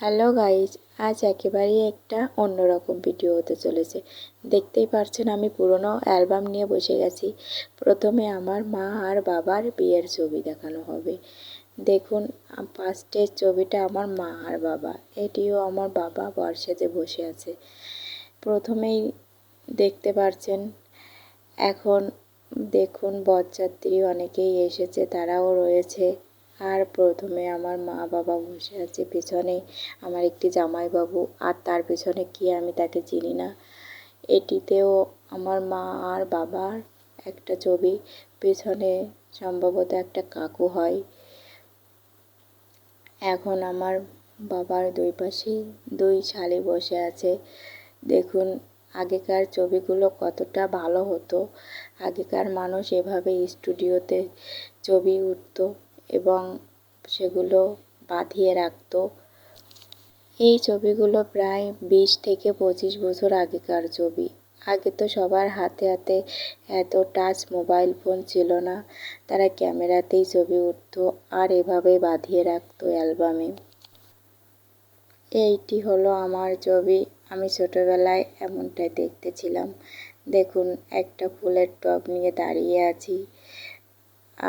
Hello guys, আজ একেবারেই একটা অন্যরকম ভিডিও হতে চলেছে। দেখতেই পারছেন আমি পুরনো অ্যালবাম নিয়ে বসে গেছি। প্রথমে আমার মা আর বাবার বিয়ের ছবি দেখানো হবে। দেখুন ফার্স্টের ছবিটা আমার মা আর বাবা। এটিও আমার বাবা বর্ষাতে বসে আছে। প্রথমেই দেখতে পারছেন, এখন দেখুন বরযাত্রী অনেকেই এসেছে, তারাও রয়েছে। আর প্রথমে আমার মা বাবা বসে আছে পেছনে, আমার একটি জামাইবাবু, আর তার পেছনে কি আমি তাকে চিনি না। এটিতেও আমার মা আর বাবার একটা ছবি, পেছনে সম্ভবত একটা কাকু হয়। এখন আমার বাবার দুই পাশেই দুই শালি বসে আছে। দেখুন, আগেকার ছবিগুলো কতটা ভালো হতো। আগেকার মানুষ এভাবে স্টুডিওতে ছবি উঠতো। এবং সেগুলো বাঁধিয়ে রাখত। এই ছবিগুলো প্রায় বিশ থেকে পঁচিশ বছর আগেকার ছবি। আগে তো সবার হাতে হাতে এত টাচ মোবাইল ফোন ছিল না। তারা ক্যামেরাতেই ছবি উঠত আর এভাবে বাঁধিয়ে রাখতো অ্যালবামে। এইটি হলো আমার ছবি। আমি ছোটোবেলায় এমনটাই দেখতেছিলাম। দেখুন, একটা ফুলের টব নিয়ে দাঁড়িয়ে আছি।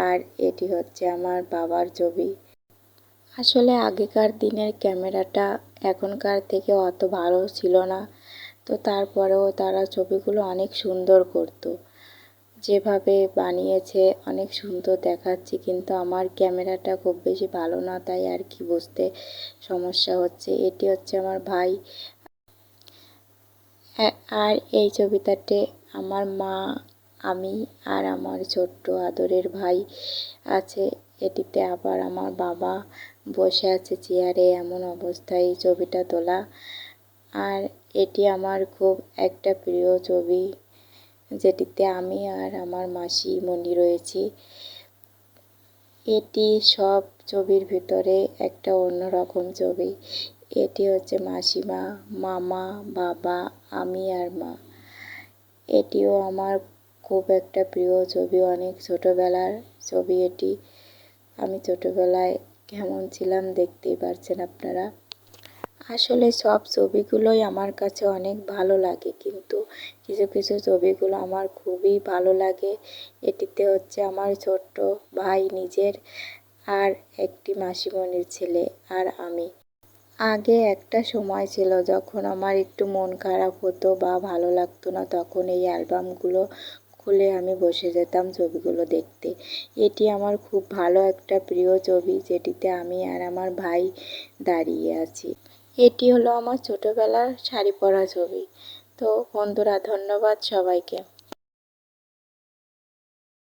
আর এটি হচ্ছে আমার বাবার ছবি। আসলে আগেকার দিনের ক্যামেরাটা এখনকার থেকে অত ভালো ছিল না। তো তারপরেও তারা ছবিগুলো অনেক সুন্দর করতো। যেভাবে বানিয়েছে, অনেক সুন্দর দেখাচ্ছে, কিন্তু আমার ক্যামেরাটা খুব বেশি ভালো না, তাই আর কি বুঝতে সমস্যা হচ্ছে। এটি হচ্ছে আমার ভাই। আর এই ছবিটাতে আমার মা আমি আর আমার ছোট্ট আদরের ভাই আছে। এটিতে আবার আমার বাবা বসে আছে চেয়ারে, এমন অবস্থায় এই ছবিটা তোলা। আর এটি আমার খুব একটা প্রিয় ছবি, যেটিতে আমি আর আমার মাসি মনি রয়েছি। এটি সব ছবির ভিতরে একটা অন্যরকম ছবি। এটি হচ্ছে মাসিমা, মামা, বাবা, আমি আর মা। এটিও আমার খুব একটা প্রিয় ছবি, অনেক ছোটোবেলার ছবি এটি। আমি ছোটোবেলায় কেমন ছিলাম দেখতেই পারছেন আপনারা। আসলে সব ছবিগুলোই আমার কাছে অনেক ভালো লাগে, কিন্তু কিছু কিছু ছবিগুলো আমার খুবই ভালো লাগে। এটিতে হচ্ছে আমার ছোট্ট ভাই নিজের আর একটি মাসিমণির ছেলে আর আমি। আগে একটা সময় ছিল যখন আমার একটু মন খারাপ হতো বা ভালো লাগতো না, তখন এই অ্যালবামগুলো খুলে আমি বসে যেতাম ছবিগুলো দেখতে। এটি আমার খুব ভালো একটা প্রিয় ছবি যেটিতে আমি আর আমার ভাই দাঁড়িয়ে আছি। এটি হলো আমার ছোটোবেলার শাড়ি পরা ছবি। তো বন্ধুরা, ধন্যবাদ সবাইকে।